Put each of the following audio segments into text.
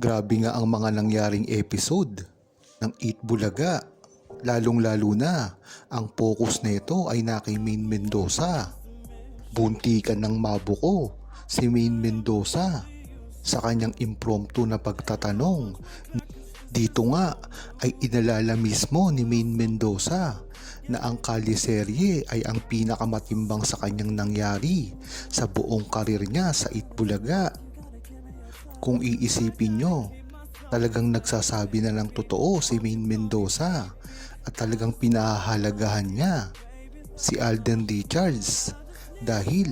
Grabe nga ang mga nangyaring episode ng Eat Bulaga. Lalong-lalo na, ang focus nito ay na kay Main Mendoza. Buntikan ng mabuko si Main Mendoza sa kanyang impromptu na pagtatanong. Dito nga ay inalala mismo ni Main Mendoza na ang kaliserye ay ang pinakamatimbang sa kanyang nangyari sa buong karir niya sa Itbulaga. Kung iisipin nyo, talagang nagsasabi na ng totoo si Main Mendoza at talagang pinahahalagahan niya si Alden Richards dahil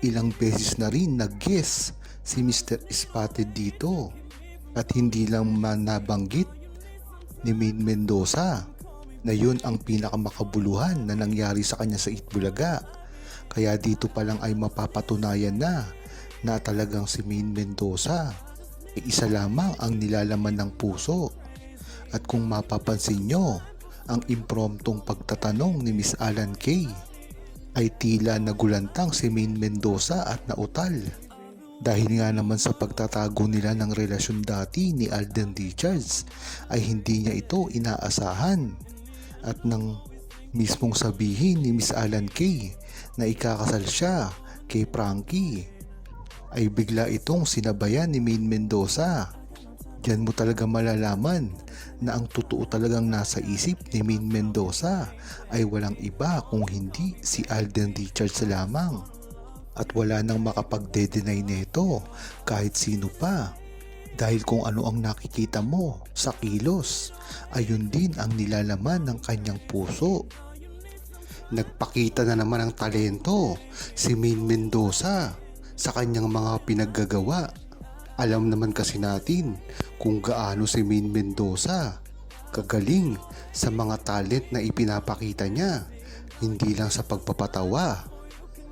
ilang beses na rin nag-guess si Mr. Spotted dito at hindi lang man nabanggit ni Main Mendoza na yun ang pinakamakabuluhan na nangyari sa kanya sa Itbulaga. Kaya dito pa lang ay mapapatunayan na na talagang si Main Mendoza ay isa lamang ang nilalaman ng puso. At kung mapapansin nyo, ang impromptong pagtatanong ni Miss Alan Kay ay tila nagulantang si Main Mendoza at nautal. Dahil nga naman sa pagtatago nila ng relasyon dati ni Alden Richards ay hindi niya ito inaasahan at nang mismong sabihin ni Miss Alan Kay na ikakasal siya kay Frankie ay bigla itong sinabayan ni Main Mendoza. Diyan mo talaga malalaman na ang totoo talagang nasa isip ni Main Mendoza ay walang iba kung hindi si Alden Richards lamang. At wala nang makapagde-deny nito kahit sino pa. Dahil kung ano ang nakikita mo sa kilos, ayun din ang nilalaman ng kanyang puso. Nagpakita na naman ang talento si Main Mendoza sa kanyang mga pinaggagawa. Alam naman kasi natin kung gaano si Main Mendoza kagaling sa mga talent na ipinapakita niya hindi lang sa pagpapatawa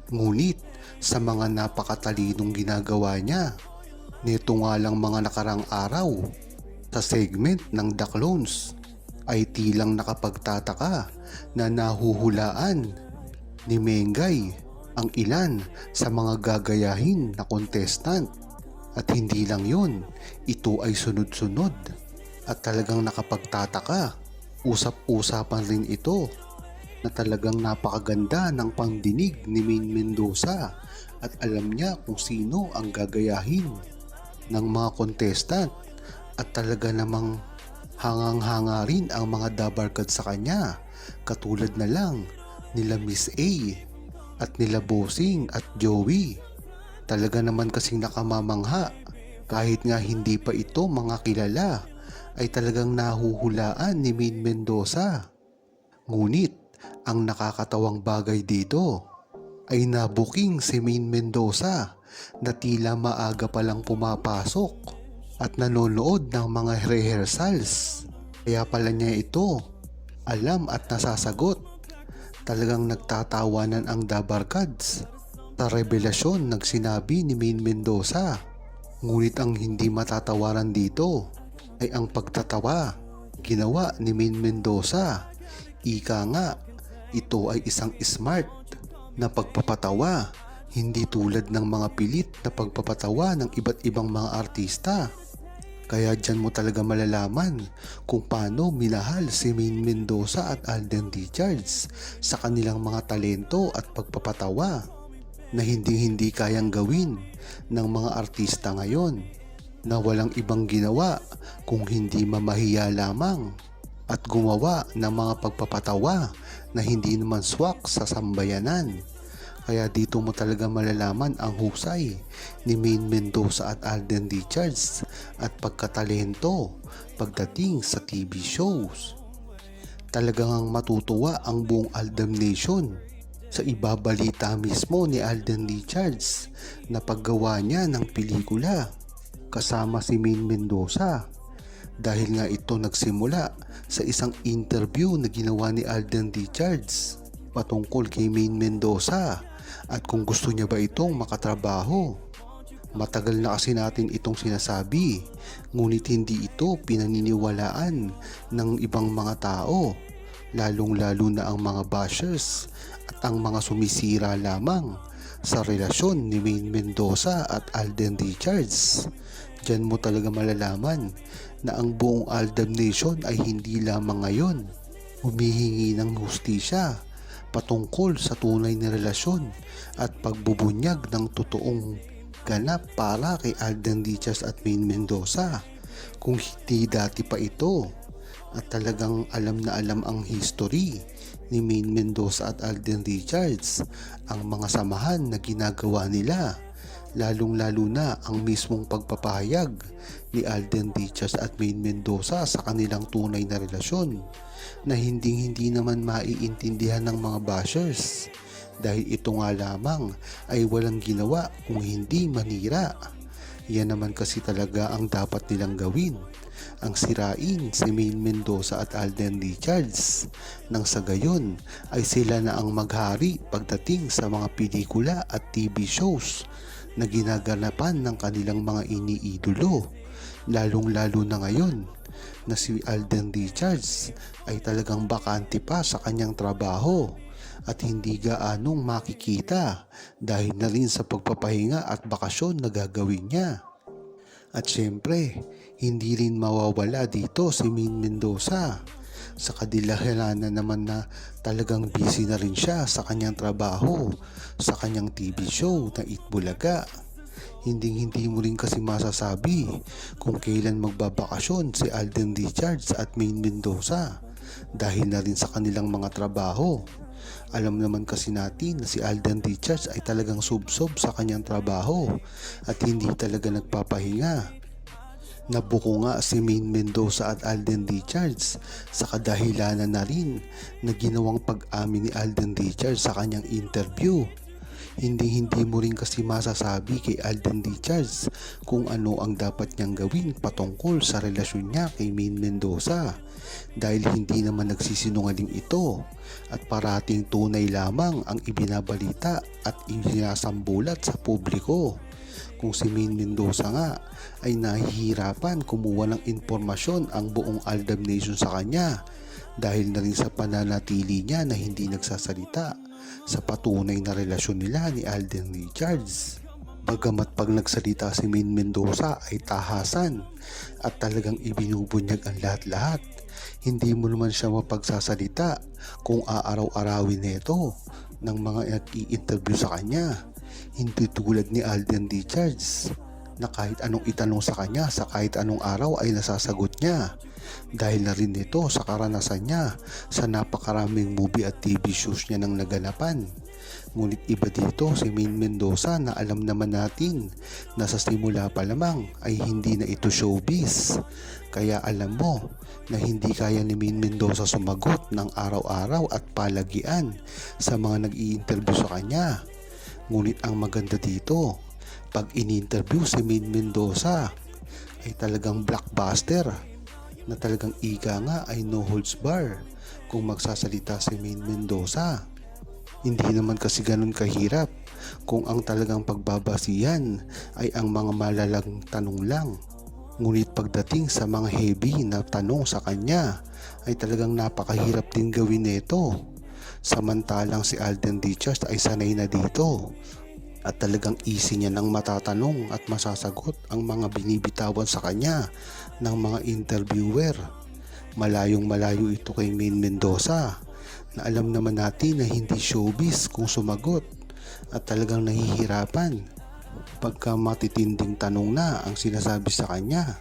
ngunit sa mga napakatalinong ginagawa niya nito nga lang mga nakarang araw sa segment ng The Clones ay tilang nakapagtataka na nahuhulaan ni Mengay ang ilan sa mga gagayahin na contestant. At hindi lang yon, ito ay sunod-sunod at talagang nakapagtataka. Usap-usapan rin ito na talagang napakaganda ng pangdinig ni Main Mendoza at alam niya kung sino ang gagayahin ng mga contestant at talaga namang hangang-hanga rin ang mga dabarkad sa kanya katulad na lang nila Miss A at nila Bossing at Joey. Talaga naman kasing nakamamangha kahit nga hindi pa ito mga kilala ay talagang nahuhulaan ni Main Mendoza. Ngunit ang nakakatawang bagay dito ay nabuking si Main Mendoza na tila maaga pa lang pumapasok at nanonood ng mga rehearsals. Kaya pala niya ito alam at nasasagot. Talagang nagtatawanan ang Dabarkads. Sa revelasyon nagsinabi ni Main Mendoza. Ngunit ang hindi matatawaran dito ay ang pagtatawa ginawa ni Main Mendoza. Ika nga, ito ay isang smart na pagpapatawa, hindi tulad ng mga pilit na pagpapatawa ng iba't ibang mga artista. Kaya dyan mo talaga malalaman kung paano minahal si Main Mendoza at Alden Richards sa kanilang mga talento at pagpapatawa na hindi-hindi kayang gawin ng mga artista ngayon na walang ibang ginawa kung hindi mamahiya lamang at gumawa ng mga pagpapatawa na hindi naman swak sa sambayanan. Kaya dito mo talaga malalaman ang husay ni Main Mendoza at Alden Richards at pagkatalento pagdating sa TV shows. Talagang matutuwa ang buong Aldam Nation sa ibabalita mismo ni Alden Richards na paggawa niya ng pelikula kasama si Main Mendoza dahil nga ito nagsimula sa isang interview na ginawa ni Alden Richards patungkol kay Main Mendoza at kung gusto niya ba itong makatrabaho. Matagal na kasi natin itong sinasabi, ngunit hindi ito pinaniniwalaan ng ibang mga tao, lalong-lalo na ang mga bashers at ang mga sumisira lamang sa relasyon ni Main Mendoza at Alden Richards. Diyan mo talaga malalaman na ang buong Aldam Nation ay hindi lamang ngayon humihingi ng hustisya patungkol sa tunay na relasyon at pagbubunyag ng totoong ganap para kay Alden Richards at Maine Mendoza. Kung hindi dati pa ito at talagang alam na alam ang history ni Maine Mendoza at Alden Richards ang mga samahan na ginagawa nila lalong lalo na ang mismong pagpapahayag ni Alden Richards at Maine Mendoza sa kanilang tunay na relasyon na hindi hindi naman maiintindihan ng mga bashers. Dahil ito nga lamang ay walang ginawa kung hindi manira. Yan naman kasi talaga ang dapat nilang gawin. Ang sirain si Maine Mendoza at Alden Richards nang sa gayon ay sila na ang maghari pagdating sa mga pelikula at TV shows na ginaganapan ng kanilang mga iniidolo lalong lalo na ngayon na si Alden Richards ay talagang bakante pa sa kanyang trabaho at hindi gaanong makikita dahil na rin sa pagpapahinga at bakasyon na gagawin niya. At syempre, hindi rin mawawala dito si Min Mendoza sa kadilahanan naman na talagang busy na rin siya sa kanyang trabaho, sa kanyang TV show na Itbulaga. Hindi hindi mo rin kasi masasabi kung kailan magbabakasyon si Alden Richards at Maine Mendoza dahil na rin sa kanilang mga trabaho. Alam naman kasi natin na si Alden Richards ay talagang subsob sa kanyang trabaho at hindi talaga nagpapahinga. Nabuko nga si Maine Mendoza at Alden Richards sa kadahilanan na rin na ginawang pag-amin ni Alden Richards sa kanyang interview. Hindi hindi mo rin kasi masasabi kay Alden Richards kung ano ang dapat niyang gawin patungkol sa relasyon niya kay Maine Mendoza dahil hindi naman nagsisinungaling ito at parating tunay lamang ang ibinabalita at isinasambulat sa publiko kung si Maine Mendoza nga ay nahihirapan kumuha ng impormasyon ang buong Aldam Nation sa kanya dahil na rin sa pananatili niya na hindi nagsasalita sa patunay na relasyon nila ni Alden Richards. Bagamat pag nagsalita si Maine Mendoza ay tahasan at talagang ibinubunyag ang lahat-lahat, hindi mo naman siya mapagsasalita kung aaraw-arawin nito ng mga nag-i-interview sa kanya. Hindi tulad ni Alden Richards na kahit anong itanong sa kanya sa kahit anong araw ay nasasagot niya dahil na rin ito sa karanasan niya sa napakaraming movie at TV shows niya nang naganapan. Ngunit iba dito si Maine Mendoza na alam naman natin na sa simula pa lamang ay hindi na ito showbiz. Kaya alam mo na hindi kaya ni Maine Mendoza sumagot ng araw-araw at palagian sa mga nag interview sa kanya. Ngunit ang maganda dito, pag in-interview si Maine Mendoza ay talagang blockbuster na talagang ika nga ay no holds bar kung magsasalita si Maine Mendoza. Hindi naman kasi ganun kahirap kung ang talagang pagbabasihan ay ang mga malalang tanong lang. Ngunit pagdating sa mga heavy na tanong sa kanya ay talagang napakahirap din gawin nito. Samantalang si Alden Richards ay sanay na dito at talagang easy niya nang matatanong at masasagot ang mga binibitawan sa kanya ng mga interviewer. Malayong malayo ito kay Maine Mendoza na alam naman natin na hindi showbiz kung sumagot at talagang nahihirapan pagka matitinding tanong na ang sinasabi sa kanya.